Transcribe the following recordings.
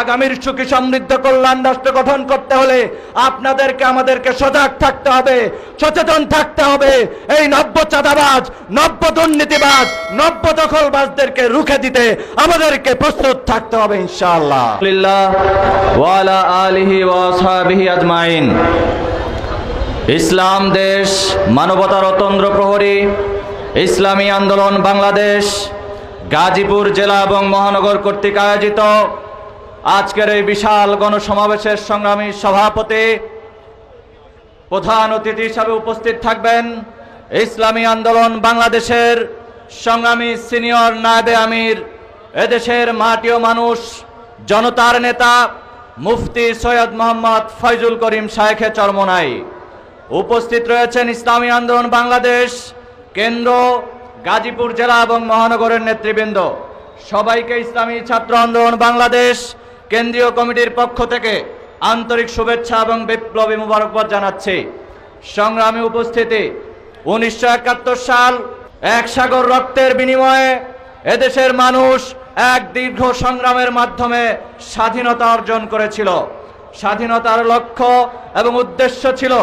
আগামীর সুখী সমৃদ্ধ কল্যাণ রাষ্ট্র গঠন করতে হলে আপনাদেরকে, আমাদেরকে সজাগ থাকতে হবে, সচেতন থাকতে হবে। এই নব্য চাঁদাবাজ, নব্য দুর্নীতিবাজ, নব্য দখলবাজদেরকে রুখে দিতে আমাদেরকে প্রস্তুত থাকতে হবে, ইনশাআল্লাহ। আজমাইন। ইসলাম দেশ মানবতার অতন্দ্র প্রহরী, ইসলামী আন্দোলন বাংলাদেশ, গাজীপুর জেলা এবং মহানগর কর্তৃক আয়োজিত আজকের এই বিশাল গণসমাবেশের সংগ্রামী সভাপতি প্রধান অতিথি হিসাবে উপস্থিত থাকবেন ইসলামী আন্দোলন বাংলাদেশের সংগ্রামী সিনিয়র নায়েবে আমির, এদেশের মাটি ও মানুষ, জনতার নেতা মুফতি সৈয়দ মোহাম্মদ ফয়জুল করিম শায়েখে চরমনাই। উপস্থিত রয়েছেন ইসলামী আন্দোলন বাংলাদেশ কেন্দ্র, গাজীপুর জেলা এবং মহানগরের নেতৃবৃন্দ। সবাইকে ইসলামী ছাত্র আন্দোলন বাংলাদেশ কেন্দ্রীয় কমিটির পক্ষ থেকে আন্তরিক শুভেচ্ছা এবং বিপ্লবী মুবারকবাদ জানাচ্ছি। সংগ্রামী উপস্থিতি, উনিশশো একাত্তর সাল এক সাগর রক্তের বিনিময়ে এদেশের মানুষ এক দীর্ঘ সংগ্রামের মাধ্যমে স্বাধীনতা অর্জন করেছিল। স্বাধীনতার লক্ষ্য এবং উদ্দেশ্য ছিল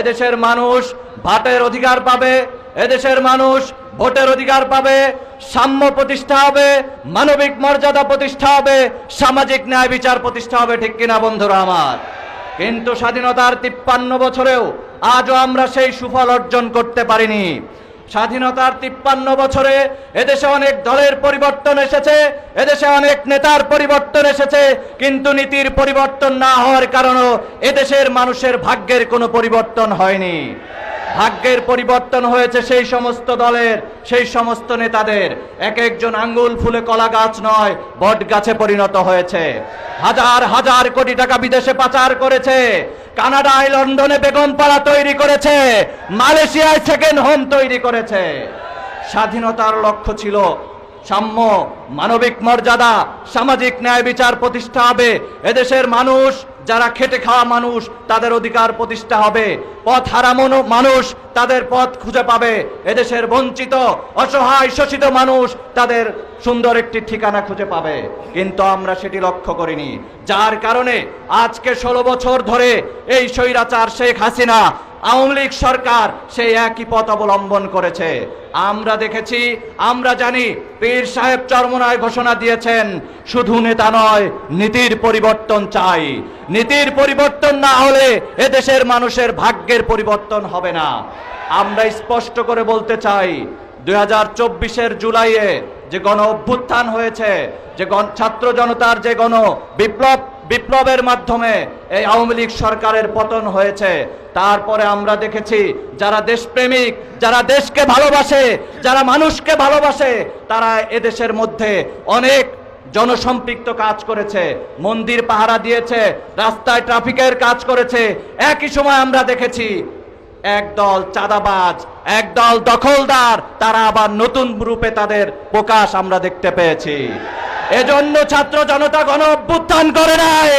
এদেশের মানুষ ভাটের অধিকার পাবে এদেশের মানুষ ভোটের অধিকার পাবে, সাম্য প্রতিষ্ঠা হবে, মানবিক মর্যাদা প্রতিষ্ঠা হবে, সামাজিক ন্যায় বিচার প্রতিষ্ঠা হবে, ঠিক কিনা বন্ধুরা আমার? কিন্তু স্বাধীনতার তিপ্পান্ন বছরেও আজও আমরা সেই সুফল অর্জন করতে পারিনি। স্বাধীনতার তিপ্পান্ন বছরে এদেশে অনেক দলের পরিবর্তন এসেছে, এদেশে অনেক নেতার পরিবর্তন এসেছে, কিন্তু নীতির পরিবর্তন না হওয়ার কারণেও এদেশের মানুষের ভাগ্যের কোনো পরিবর্তন হয়নি। ভাগ্যের পরিবর্তন হয়েছে সেই সমস্ত দলের, সেই সমস্ত নেতাদের। এক একজন আঙ্গুল ফুলে কলা গাছ নয়, বট গাছে পরিণত হয়েছে। হাজার হাজার কোটি টাকা বিদেশে পাচার করেছে। কানাডায় লন্ডনে বেগমপাড়া তৈরি করেছে। মালয়েশিয়ায় সেকেন্ড হোম তৈরি করেছে। স্বাধীনতার লক্ষ্য ছিল সাম্য মানবিক মর্যাদা, সামাজিক ন্যায় বিচার প্রতিষ্ঠা হবে। এদেশের মানুষ, যারা খেটে খাওয়া মানুষ, তাদের অধিকার প্রতিষ্ঠা হবে। পথ হারামনো মানুষ তাদের পথ খুঁজে পাবে। এদেশের বঞ্চিত, অসহায়, শোষিত মানুষ তাদের সুন্দর একটি ঠিকানা খুঁজে পাবে। কিন্তু আমরা সেটি লক্ষ্য করিনি। যার কারণে আজকে ষোলো বছর ধরে এই স্বৈরাচার শেখ হাসিনা আওয়ামী লীগ সরকার সেই একই পথ অবলম্বন করেছে। আমরা দেখেছি, আমরা জানি পীর সাহেব চরমনায় ঘোষণা দিয়েছেন, শুধু নেতা নয়, নীতির পরিবর্তন চাই। নীতির পরিবর্তন না হলে এদেশের মানুষের ভাগ্যের পরিবর্তন হবে না। আমরা স্পষ্ট করে বলতে চাই, দুই হাজার জুলাইয়ে যে গণ অভ্যুত্থান হয়েছে, যে ছাত্র জনতার যে গণ বিপ্লব, বিপ্লবের মাধ্যমে এই আওয়ামী লীগ সরকারের পতন হয়েছে। তারপরে আমরা দেখেছি যারা দেশপ্রেমিক, যারা দেশকে ভালোবাসে, যারা মানুষকে ভালোবাসে, তারা এদেশের মধ্যে অনেক জনসম্পৃক্ত কাজ করেছে। মন্দির পাহারা দিয়েছে, রাস্তায় ট্রাফিকের কাজ করেছে। একই সময় আমরা দেখেছি একদল চাঁদাবাজ একদল দখলদার, তারা আবার নতুন রূপে তাদের প্রকাশ আমরা দেখতে পেয়েছি। এজন্য ছাত্র জনতা গণ অভ্যুত্থান করে নাই।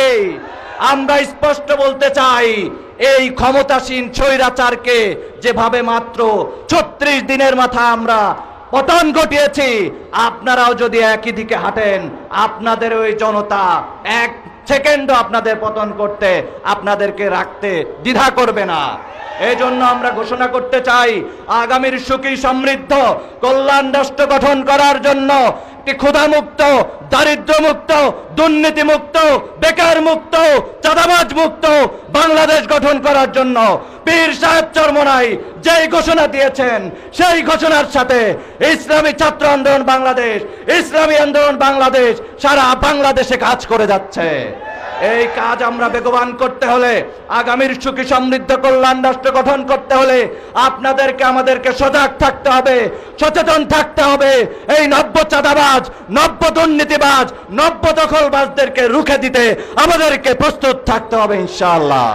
আমরা স্পষ্ট বলতে চাই, এই ক্ষমতাসীন স্বৈরাচারকে যেভাবে মাত্র ছত্রিশ দিনের মাথা আমরা পতন ঘটিয়েছি, আপনারাও যদি একই দিকে হাঁটেন, আপনাদের ওই জনতা এক সেকেন্ডও আপনাদের পতন করতে, আপনাদেরকে রাখতে দ্বিধা করবে না। এই জন্য আমরা ঘোষণা করতে চাই, আগামীর সুখী সমৃদ্ধ, কল্যাণ রাষ্ট্র গঠন করার জন্য একটি মুক্ত দুর্নীতি মুক্ত বেকার মুক্ত চাঁদাবাজ মুক্ত বাংলাদেশ গঠন করার জন্য পীর সাহেব চর্মনাই যেই ঘোষণা দিয়েছেন, সেই ঘোষণার সাথে ইসলামী ছাত্র আন্দোলন বাংলাদেশ, ইসলামী আন্দোলন বাংলাদেশ সারা বাংলাদেশে কাজ করে যাচ্ছে। এই কাজ আমরা বেগবান করতে হলে, আগামীর সুখী সমৃদ্ধ কল্যাণ রাষ্ট্র গঠন করতে হলে আপনাদেরকে, আমাদেরকে সজাগ থাকতে হবে, সচেতন থাকতে হবে। এই নব্য চাঁদাবাজ, নব্য দুর্নীতিবাজ, নব্য দখলবাজদেরকে রুখে দিতে আমাদেরকে প্রস্তুত থাকতে হবে, ইনশাআল্লাহ।